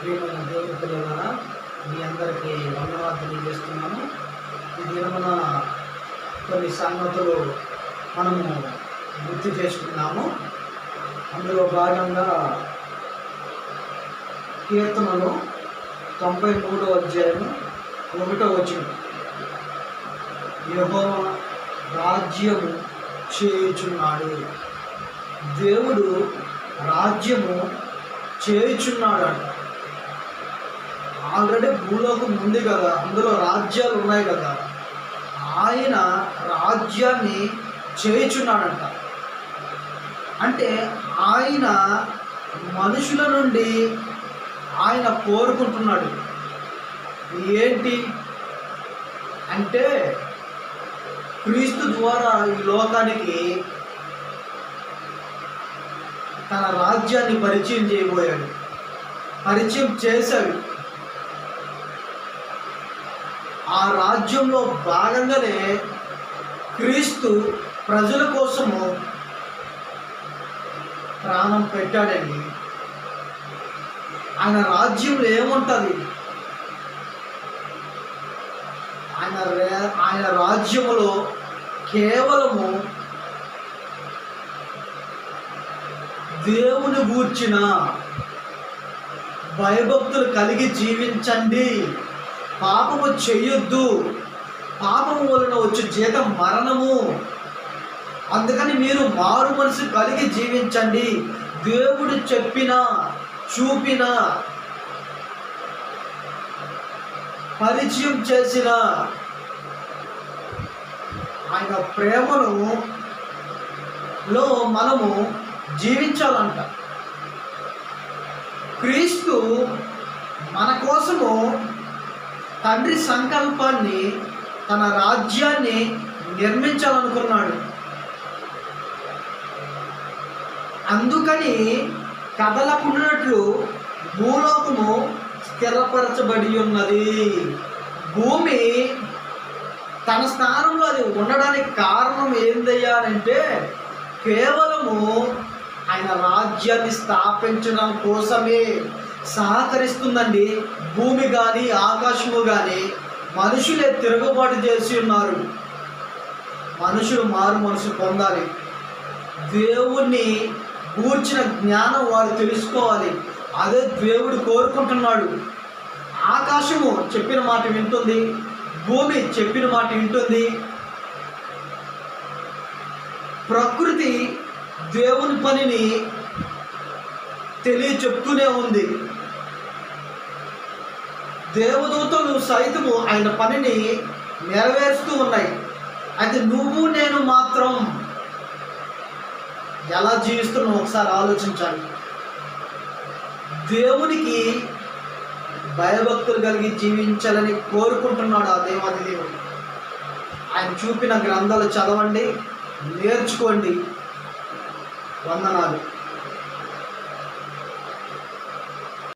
ప్రియమైన దేవుని పిల్లలారా మీ అందరికీ వందనాలు తెలియజేస్తున్నాను. ఈ దినమున కొన్ని సంగతులు మనము గుర్తు చేసుకున్నాము. అందులో భాగంగా కీర్తనలు తొంభై మూడో అధ్యాయము ఒకటో వచ్చిన యహో రాజ్యము చేయుచున్నాడు. దేవుడు రాజ్యము చేయుచున్నాడు అంట. ఆల్రెడీ భూలోకం ఉంది కదా అందులో రాజ్యాలు ఉన్నాయి కదా. ఆయన రాజ్యాన్ని చేయుచున్నాడంట. అంటే ఆయన మనుషుల నుండి ఆయన కోరుకుంటున్నాడు. ఏంటి? అంటే క్రీస్తు ద్వారా ఈ లోకానికి తన రాజ్యాన్ని పరిచయం చేయబోయాడు. పరిచయం చేశాడు. ఆ రాజ్యంలో భాగంగానే క్రీస్తు ప్రజల కోసము ప్రాణం పెట్టాడండి. ఆయన రాజ్యంలో ఏముంటుంది? ఆయన ఆయన రాజ్యములో కేవలము దేవుని గూర్చిన భయభక్తులు కలిగి జీవించండి. పాపము చెయ్యొద్దు. పాపము వలన వచ్చే జీతం మరణము. అందుకని మీరు మారు మనసు కలిగి జీవించండి. దేవుడు చెప్పిన చూపిన పరిచయం చేసిన ఆయన ప్రేమను లో మనము జీవించాలంట. క్రీస్తు మన కోసము తండ్రి సంకల్పాన్ని తన రాజ్యాన్ని నిర్మించాలనుకున్నాడు. అందుకని కదలకున్నట్లు భూలోకము స్థిరపరచబడి ఉన్నది భూమి తన స్థానంలో అది ఉండడానికి కారణం ఏందయ్యానంటే కేవలము ఆయన రాజ్యాన్ని స్థాపించడం కోసమే. సహకరిస్తుందండి. భూమి కానీ ఆకాశము కానీ మనుషులే తిరుగుబాటు చేసి ఉన్నారు. మనుషులు మారు మనసు పొందాలి. దేవుణ్ణి కూర్చిన జ్ఞానం వారు తెలుసుకోవాలి. అదే దేవుడు కోరుకుంటున్నాడు. ఆకాశము చెప్పిన మాట వింటుంది. భూమి చెప్పిన మాట వింటుంది. ప్రకృతి దేవుని పనిని తెలియ చెప్తూనే ఉంది. దేవదూతలు సైతము ఆయన పనిని నెరవేరుస్తూ ఉన్నాయి. అయితే నువ్వు నేను మాత్రం ఎలా జీవిస్తున్నావు ఒకసారి ఆలోచించాలి. దేవునికి భయభక్తులు కలిగి జీవించాలని కోరుకుంటున్నాడు ఆ దేవాది దేవుడు. ఆయన చూపిన గ్రంథాలు చదవండి నేర్చుకోండి. వందనాలు.